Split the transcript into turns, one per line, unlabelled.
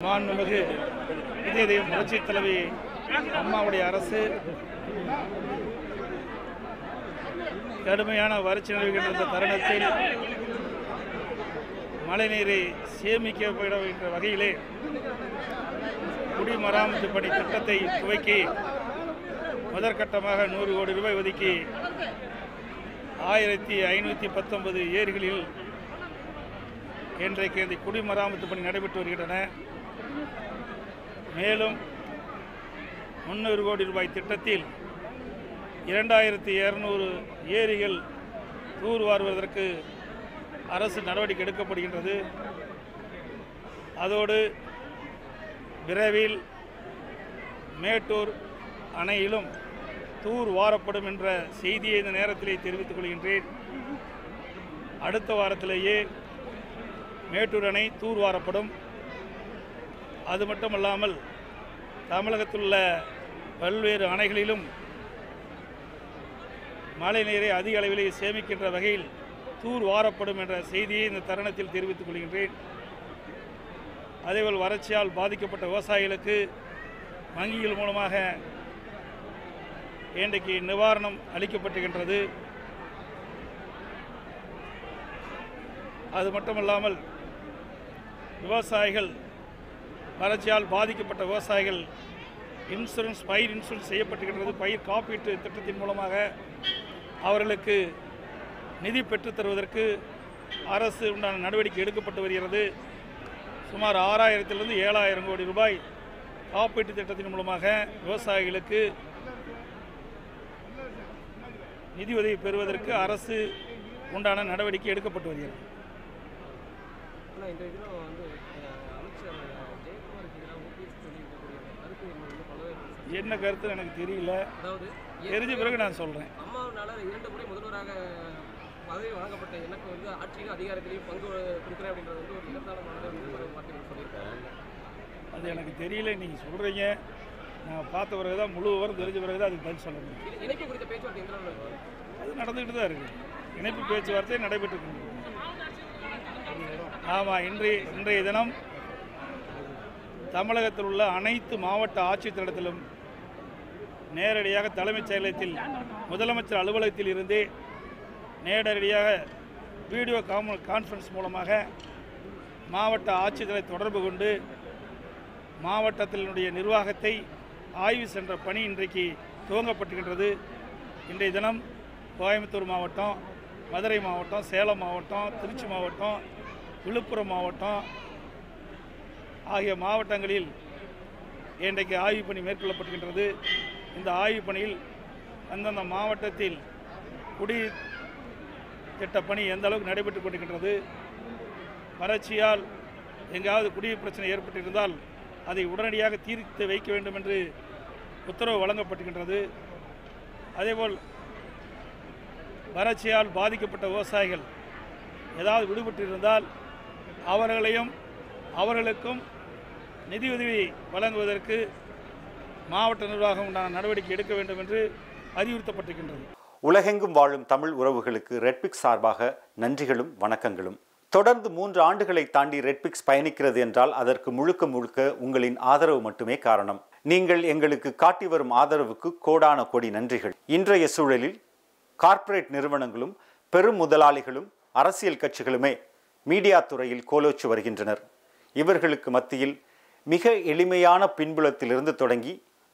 மாண்புமிகு இதய தெய்வம் தலைவி அம்மாவுடைய அரசு கடுமையான வறட்சி நிலவுகின்ற இந்த தருணத்தில் மழைநீரை சேமிக்கப்பட என்ற வகையிலே குடிமராமத்து பணி திட்டத்தை துவக்கி முதற்கட்டமாக நூறு கோடி ரூபாய் ஒதுக்கி ஆயிரத்தி ஐநூற்றி பத்தொன்பது ஏரிகளில் இன்றைக்கு இந்த குடிமராமத்து பணி நடைபெற்று வருகின்றன. மேலும் முந்நூறு கோடி ரூபாய் திட்டத்தில் இரண்டாயிரத்தி இரநூறு ஏரிகள் தூர்வாருவதற்கு அரசு நடவடிக்கை எடுக்கப்படுகின்றது. அதோடு விரைவில் மேட்டூர் அணையிலும் தூர் வாரப்படும் என்ற செய்தியை இந்த நேரத்திலே தெரிவித்துக் கொள்கின்றேன். அடுத்த வாரத்திலேயே மேட்டூர் அணை தூர் வாரப்படும். அது மட்டுமல்லாமல் தமிழகத்தில் உள்ள பல்வேறு அணைகளிலும் மழை நீரை அதிக அளவிலே சேமிக்கின்ற வகையில் தூர் வாரப்படும் என்ற செய்தியை இந்த தருணத்தில் தெரிவித்துக் கொள்கின்றேன். அதேபோல் வறட்சியால் பாதிக்கப்பட்ட விவசாயிகளுக்கு வங்கிகள் மூலமாக இன்றைக்கு நிவாரணம் அளிக்கப்பட்டுகின்றது. அது மட்டுமல்லாமல் விவசாயிகள் வறட்சியால் பாதிக்கப்பட்ட விவசாயிகள் இன்சூரன்ஸ் பயிர் இன்சூரன்ஸ் செய்யப்பட்டுகின்றது பயிர் காப்பீட்டு திட்டத்தின் மூலமாக அவர்களுக்கு நிதி பெற்றுத்தருவதற்கு அரசு உண்டான நடவடிக்கை எடுக்கப்பட்டு வருகிறது. சுமார் ஆறாயிரத்திலிருந்து ஏழாயிரம் கோடி ரூபாய் காப்பீட்டு திட்டத்தின் மூலமாக விவசாயிகளுக்கு நிதி உதவி பெறுவதற்கு அரசு உண்டான நடவடிக்கை எடுக்கப்பட்டு வருகிறது.
என்ன
கருத்து எனக்கு தெரியல.
அதாவது
தெரிஞ்ச பிறகு நான் சொல்கிறேன்
அம்மாவினால இரண்டு முறை முதல்வராக பதவி வழங்கப்பட்ட எனக்கு வந்து ஆட்சியிலும் அதிகாரத்திலையும் பங்கு கொடுக்குறேன் அப்படின்றது வந்து ஒரு சொல்லியிருக்காங்க
அது எனக்கு தெரியல நீங்கள் சொல்கிறீங்க நான் பார்த்த பிறகு தான் முழு விவரம் தெரிஞ்ச பிறகு தான் அதுக்கு பதில் சொல்ல முடியும்.
இணைப்பு குறித்த பேச்சுவார்த்தை?
அது நடந்துக்கிட்டு தான் இருக்குது இணைப்பு பேச்சுவார்த்தை நடைபெற்று ஆமாம் இன்றைய இன்றைய தினம் தமிழகத்தில் உள்ள அனைத்து மாவட்ட ஆட்சித்தலத்திலும் நேரடியாக தலைமைச் செயலகத்தில் முதலமைச்சர் அலுவலகத்தில் இருந்து நேரடியாக வீடியோ கான்ஃபரன்ஸ் மூலமாக மாவட்ட ஆட்சித்தலை தொடர்பு கொண்டு மாவட்டத்தினுடைய நிர்வாகத்தை ஆய்வு சென்ற பணி இன்றைக்கு துவங்கப்பட்டுகின்றது இன்றைய தினம் கோயம்புத்தூர் மாவட்டம் மதுரை மாவட்டம் சேலம் மாவட்டம் திருச்சி மாவட்டம் விழுப்புரம் மாவட்டம் ஆகிய மாவட்டங்களில் இன்றைக்கு ஆய்வு பணி மேற்கொள்ளப்படுகின்றது இந்த ஆய்வு பணியில் அந்தந்த மாவட்டத்தில் குடி திட்ட பணி எந்த அளவுக்கு நடைபெற்று கொண்டிருக்கின்றது வறட்சியால் எங்காவது குடிநீர் பிரச்சனை ஏற்பட்டிருந்தால் அதை உடனடியாக தீர்த்து வைக்க வேண்டும் என்று உத்தரவு வழங்கப்பட்டுகின்றது அதேபோல் வறட்சியால் பாதிக்கப்பட்ட விவசாயிகள் ஏதாவது விடுபட்டிருந்தால் அவர்களையும் அவர்களுக்கும் நிதியுதவி வழங்குவதற்கு மாவட்ட நிர்வாகம் உண்டான நடவடிக்கை எடுக்க வேண்டும் என்று அறிவுறுத்தப்பட்டிருக்கின்றது.
உலகெங்கும் வாழும் தமிழ் உறவுகளுக்கு ரெட்பிக்ஸ் சார்பாக நன்றிகளும் வணக்கங்களும். தொடர்ந்து மூன்று ஆண்டுகளை தாண்டி ரெட்பிக்ஸ் பயணிக்கிறது என்றால் அதற்கு முழுக்க முழுக்க உங்களின் ஆதரவு மட்டுமே காரணம். நீங்கள் எங்களுக்கு காட்டி வரும் ஆதரவுக்கு கோடான கோடி நன்றிகள். இன்றைய சூழலில் கார்ப்பரேட் நிறுவனங்களும் பெரும் முதலாளிகளும் அரசியல் கட்சிகளுமே மீடியா துறையில் கோலோச்சு வருகின்றனர். இவர்களுக்கு மத்தியில் மிக எளிமையான பின்புலத்திலிருந்து தொடங்கி